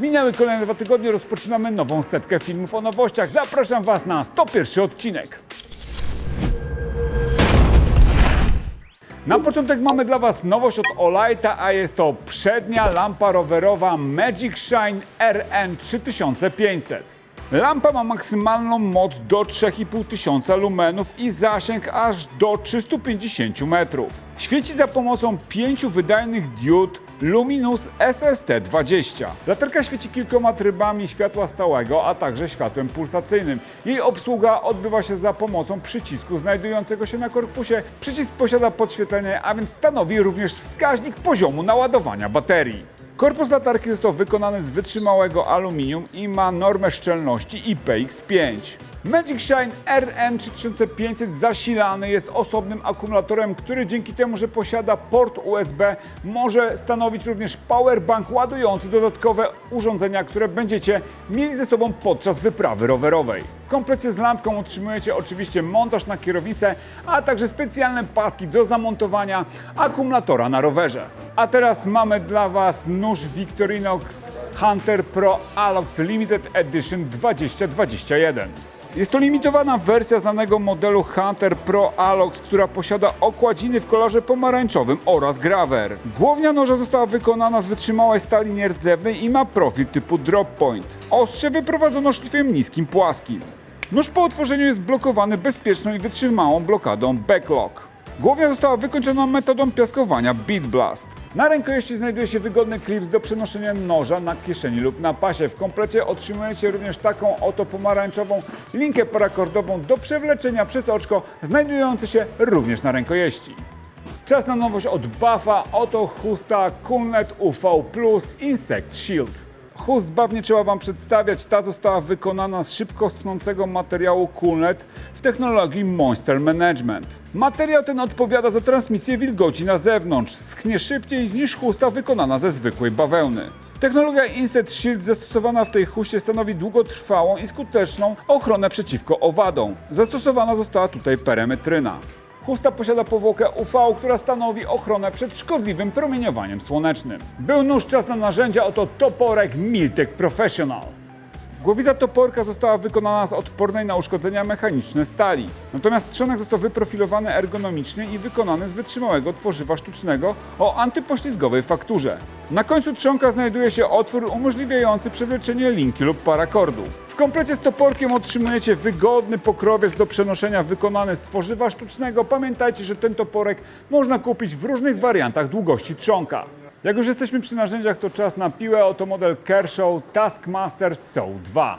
Minęły kolejne dwa tygodnie, rozpoczynamy nową setkę filmów o nowościach. Zapraszam Was na 101 odcinek. Na początek mamy dla Was nowość od Olighta, a jest to przednia lampa rowerowa Magic Shine RN3500. Lampa ma maksymalną moc do 3500 lumenów i zasięg aż do 350 metrów. Świeci za pomocą pięciu wydajnych diod Luminous SST20. Latarka świeci kilkoma trybami światła stałego, a także światłem pulsacyjnym. Jej obsługa odbywa się za pomocą przycisku znajdującego się na korpusie. Przycisk posiada podświetlenie, a więc stanowi również wskaźnik poziomu naładowania baterii. Korpus latarki został wykonany z wytrzymałego aluminium i ma normę szczelności IPX5. Magic Shine RN3500 zasilany jest osobnym akumulatorem, który dzięki temu, że posiada port USB, może stanowić również powerbank ładujący dodatkowe urządzenia, które będziecie mieli ze sobą podczas wyprawy rowerowej. W komplecie z lampką otrzymujecie oczywiście montaż na kierownicę, a także specjalne paski do zamontowania akumulatora na rowerze. A teraz mamy dla Was nóż Victorinox Hunter Pro Alox Limited Edition 2021. Jest to limitowana wersja znanego modelu Hunter Pro Alox, która posiada okładziny w kolorze pomarańczowym oraz graver. Głownia noża została wykonana z wytrzymałej stali nierdzewnej i ma profil typu drop point. Ostrze wyprowadzono szlifem niskim płaskim. Nóż po otworzeniu jest blokowany bezpieczną i wytrzymałą blokadą backlock. Głownia została wykończona metodą piaskowania Beat Blast. Na rękojeści znajduje się wygodny klips do przenoszenia noża na kieszeni lub na pasie. W komplecie otrzymujecie również taką oto pomarańczową linkę parakordową do przewleczenia przez oczko, znajdujący się również na rękojeści. Czas na nowość od Buffa. Oto chusta Coolnet UV Plus Insect Shield. Chust baw nie trzeba Wam przedstawiać. Ta została wykonana z szybko schnącego materiału Coolnet w technologii Monster Management. Materiał ten odpowiada za transmisję wilgoci na zewnątrz. Schnie szybciej niż chusta wykonana ze zwykłej bawełny. Technologia Insect Shield zastosowana w tej huście stanowi długotrwałą i skuteczną ochronę przeciwko owadom. Zastosowana została tutaj perymetryna. Chusta posiada powłokę UV, która stanowi ochronę przed szkodliwym promieniowaniem słonecznym. Był nóż czas na narzędzia, oto toporek Miltech Professional. Głowica toporka została wykonana z odpornej na uszkodzenia mechaniczne stali. Natomiast trzonek został wyprofilowany ergonomicznie i wykonany z wytrzymałego tworzywa sztucznego o antypoślizgowej fakturze. Na końcu trzonka znajduje się otwór umożliwiający przewleczenie linki lub parakordu. W komplecie z toporkiem otrzymujecie wygodny pokrowiec do przenoszenia wykonany z tworzywa sztucznego. Pamiętajcie, że ten toporek można kupić w różnych wariantach długości trzonka. Jak już jesteśmy przy narzędziach, to czas na piłę. Oto model Kershaw Taskmaster SOU 2.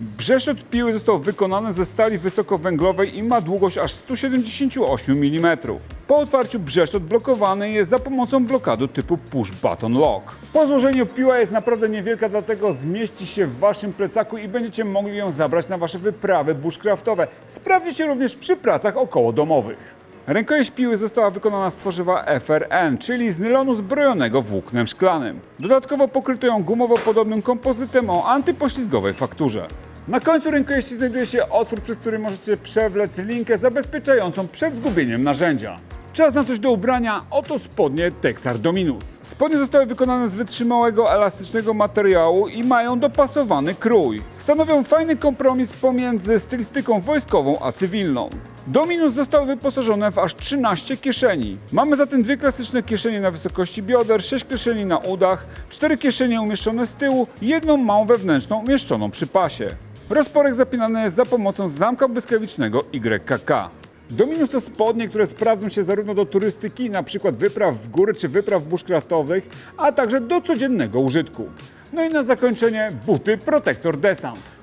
Brzeszczot piły został wykonany ze stali wysokowęglowej i ma długość aż 178 mm. Po otwarciu brzeszczot blokowany jest za pomocą blokadu typu Push Button Lock. Po złożeniu piła jest naprawdę niewielka, dlatego zmieści się w waszym plecaku i będziecie mogli ją zabrać na wasze wyprawy bushcraftowe. Sprawdzi się również przy pracach okołodomowych. Rękojeść piły została wykonana z tworzywa FRN, czyli z nylonu zbrojonego włóknem szklanym. Dodatkowo pokryto ją gumowo-podobnym kompozytem o antypoślizgowej fakturze. Na końcu rękojeści znajduje się otwór, przez który możecie przewlec linkę zabezpieczającą przed zgubieniem narzędzia. Czas na coś do ubrania, oto spodnie Texar Dominus. Spodnie zostały wykonane z wytrzymałego, elastycznego materiału i mają dopasowany krój. Stanowią fajny kompromis pomiędzy stylistyką wojskową a cywilną. Dominus został wyposażony w aż 13 kieszeni. Mamy zatem dwie klasyczne kieszenie na wysokości bioder, 6 kieszeni na udach, 4 kieszenie umieszczone z tyłu i jedną małą wewnętrzną umieszczoną przy pasie. Rozporek zapinany jest za pomocą zamka błyskawicznego YKK. Dominus to spodnie, które sprawdzą się zarówno do turystyki, np. wypraw w góry czy wypraw bushcraftowych, a także do codziennego użytku. No i na zakończenie buty Protector Descent.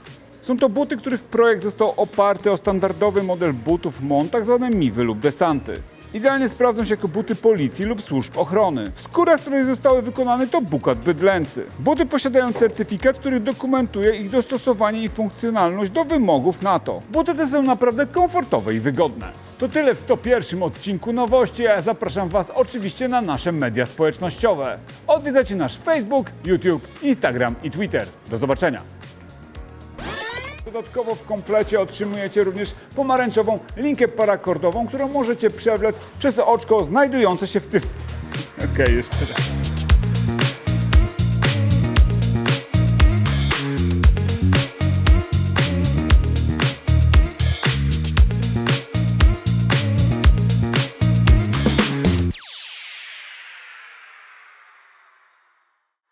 Są to buty, których projekt został oparty o standardowy model butów MON, tak zwane miwy lub desanty. Idealnie sprawdzą się jako buty policji lub służb ochrony. Skóra, z której zostały wykonane to bukat bydlęcy. Buty posiadają certyfikat, który dokumentuje ich dostosowanie i funkcjonalność do wymogów NATO. Buty te są naprawdę komfortowe i wygodne. To tyle w 101 odcinku nowości, a ja zapraszam Was oczywiście na nasze media społecznościowe. Odwiedzajcie nasz Facebook, YouTube, Instagram i Twitter. Do zobaczenia! Dodatkowo w komplecie otrzymujecie również pomarańczową linkę parakordową, którą możecie przewlec przez oczko znajdujące się w tym... Okej, jeszcze raz.